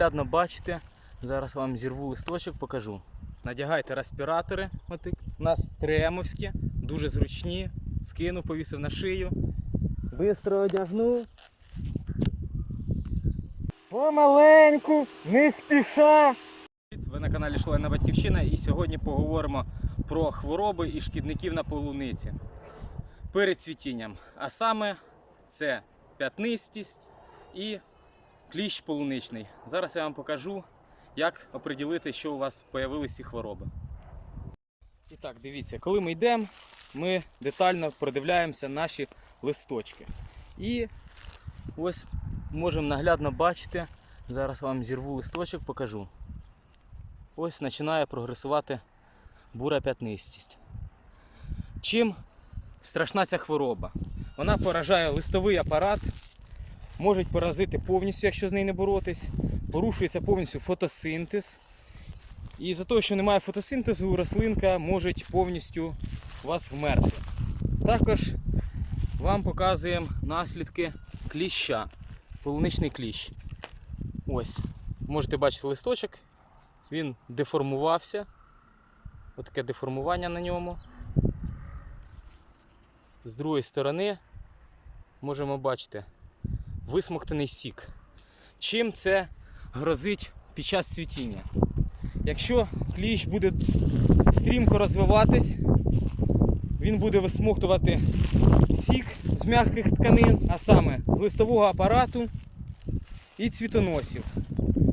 Наглядно бачите, зараз вам зірву листочок, покажу. Надягайте респіратори, у нас тремовські, дуже зручні. Скинув, повісив на шию. Бистро одягнув. Помаленьку, не спіша. Ви на каналі Шалена Батьківщина і сьогодні поговоримо про хвороби і шкідників на полуниці перед цвітінням. А саме це п'ятнистість і кліщ полуничний. Зараз я вам покажу, як оприділити, що у вас з'явилися ці хвороби. І так, дивіться, коли ми йдемо, ми детально продивляємося наші листочки. І ось можемо наглядно бачити. Зараз вам зірву листочок, покажу ось починає прогресувати бура п'ятнистість. Чим страшна ця хвороба? Вона поражає листовий апарат, може поразити повністю, якщо з нею не боротись, порушується повністю фотосинтез. І за того, що немає фотосинтезу, рослинка може повністю вас вмерти. Також вам показуємо наслідки кліща, полуничний кліщ. Ось, можете бачити листочок, він деформувався. Отаке деформування на ньому. З другої сторони можемо бачити висмоктаний сік. Чим це грозить під час цвітіння? Якщо кліщ буде стрімко розвиватись, він буде висмоктувати сік з м'яких тканин, а саме з листового апарату і цвітоносів.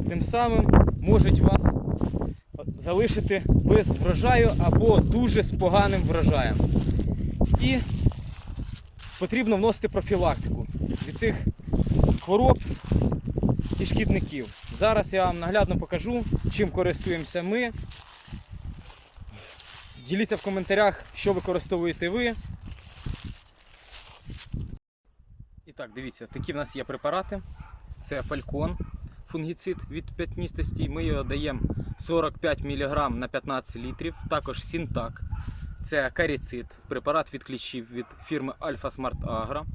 Тим самим можуть вас залишити без врожаю або дуже з поганим врожаєм. І потрібно вносити профілактику від цих хвороб і шкідників. Зараз я вам наглядно покажу, чим користуємося ми. Діліться в коментарях, що використовуєте ви. І так, дивіться, такі в нас є препарати. Це фалькон, фунгіцид від п'ятністості. Ми його даємо 45 мг на 15 літрів. Також Сінтак. Це каріцид, препарат від кліщів від фірми Alpha Smart Agro.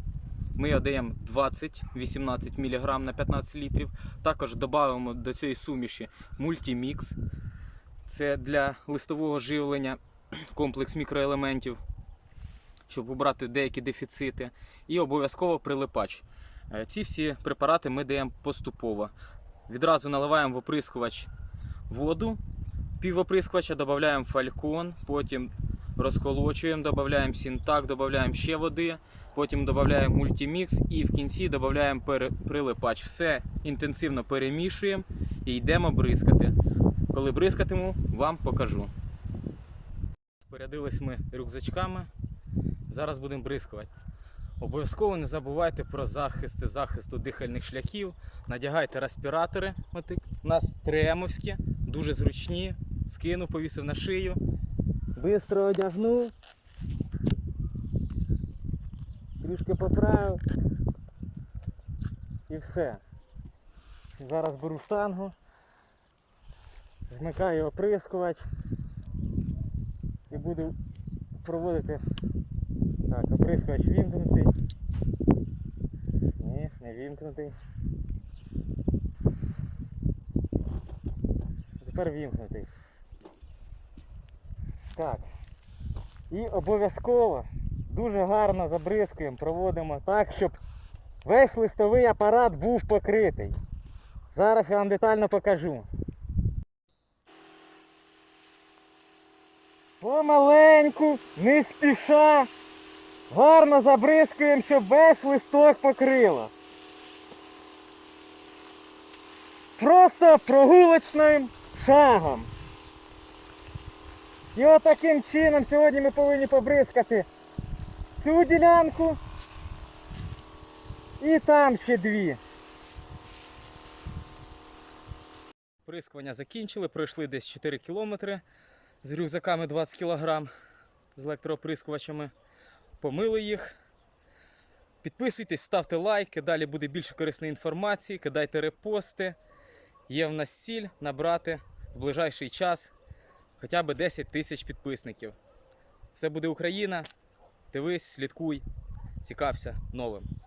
Ми його даємо 20-18 мг на 15 літрів. Також додаємо до цієї суміші мультимікс. Це для листового живлення комплекс мікроелементів, щоб обрати деякі дефіцити. І обов'язково прилипач. Е, Ці всі препарати ми даємо поступово. Відразу наливаємо в оприскувач воду, пів оприскувача додаємо фалькон, потім розколочуємо, додаємо сінтак, додаємо ще води, потім додаємо мультимікс і в кінці додаємо прилипач. Все інтенсивно перемішуємо і йдемо бризкати. Коли бризкатиму, вам покажу. Спорядились ми рюкзачками. Зараз будемо бризкувати. Обов'язково не забувайте про захисти захисту дихальних шляхів. Надягайте респіратори. У нас тремовські, дуже зручні. Скинув, повісив на шию. Бистро одягнув. Трішки поправив. І все. Зараз беру штангу. Змикаю оприскувач. І буду проводити. Так, оприскувач вімкнутий. Ні, не вімкнутий. Тепер вімкнутий. Так. І обов'язково дуже гарно забризкуємо, проводимо так, щоб весь листовий апарат був покритий. Зараз я вам детально покажу. Помаленьку, не спіша, гарно забризкуємо, щоб весь листок покрило. Просто прогулочним шагом. І от чином сьогодні ми повинні побризкати цю ділянку і там ще дві. Прискування закінчили, пройшли десь 4 кілометри з рюкзаками 20 кг з електрооприскувачами. Помили їх. Підписуйтесь, ставте лайки, далі буде більше корисної інформації, кидайте репости. Є в нас ціль набрати в ближайший час хоча б 10 тисяч підписників. Все буде Україна. Дивись, слідкуй, цікався новим.